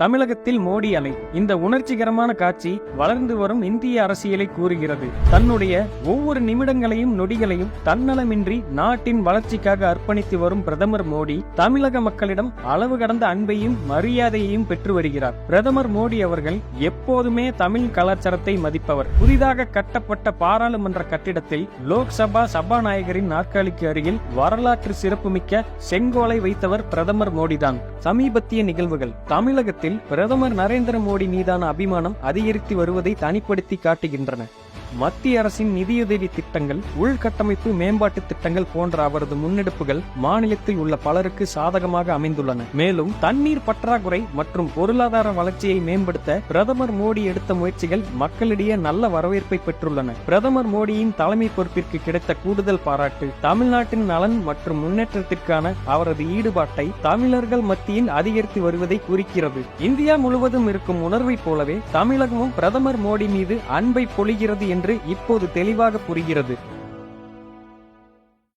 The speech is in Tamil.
தமிழகத்தில் மோடி அலை. இந்த உணர்ச்சிகரமான காட்சி வளர்ந்து வரும் இந்திய அரசியலை கூறுகிறது. தன்னுடைய ஒவ்வொரு நிமிடங்களையும் நொடிகளையும் தன்னலமின்றி நாட்டின் வளர்ச்சிக்காக அர்ப்பணித்து வரும் பிரதமர் மோடி தமிழக மக்களிடம் அளவு கடந்த அன்பையும் மரியாதையையும் பெற்று வருகிறார். பிரதமர் மோடி அவர்கள் எப்போதுமே தமிழ் கலாச்சாரத்தை மதிப்பவர். புதிதாக கட்டப்பட்ட பாராளுமன்ற கட்டிடத்தில் லோக்சபா சபாநாயகரின் நாற்காலிக்கு அருகில் வரலாற்று சிறப்புமிக்க செங்கோலை வைத்தவர் பிரதமர் மோடிதான். சமீபத்திய நிகழ்வுகள். தமிழகத்தில் பிரதமர் நரேந்திர மோடி மீதான அபிமானம் அதிகரித்து வருவதை தனிப்படுத்தி காட்டுகின்றன. மத்திய அரசின் நிதியுதவி திட்டங்கள் உள்கட்டமைப்பு மேம்பாட்டு திட்டங்கள் போன்ற அவரது முன்னெடுப்புகள் மாநிலத்தில் உள்ள பலருக்கு சாதகமாக அமைந்துள்ளன. மேலும் தண்ணீர் பற்றாக்குறை மற்றும் பொருளாதார வளர்ச்சியை மேம்படுத்த பிரதமர் மோடி எடுத்த முயற்சிகள் மக்களிடையே நல்ல வரவேற்பை பெற்றுள்ளன. பிரதமர் மோடியின் தலைமை பொறுப்பிற்கு கிடைத்த கூடுதல் பாராட்டு தமிழ்நாட்டின் நலன் மற்றும் முன்னேற்றத்திற்கான அவரது ஈடுபாட்டை தமிழர்கள் மத்தியில் அதிகரித்து வருவதை குறிக்கிறது. இந்தியா முழுவதும் இருக்கும் உணர்வைப் போலவே தமிழகமும் பிரதமர் மோடி மீது அன்பை பொழிகிறது என்று இப்போது தெளிவாக புரிகிறது.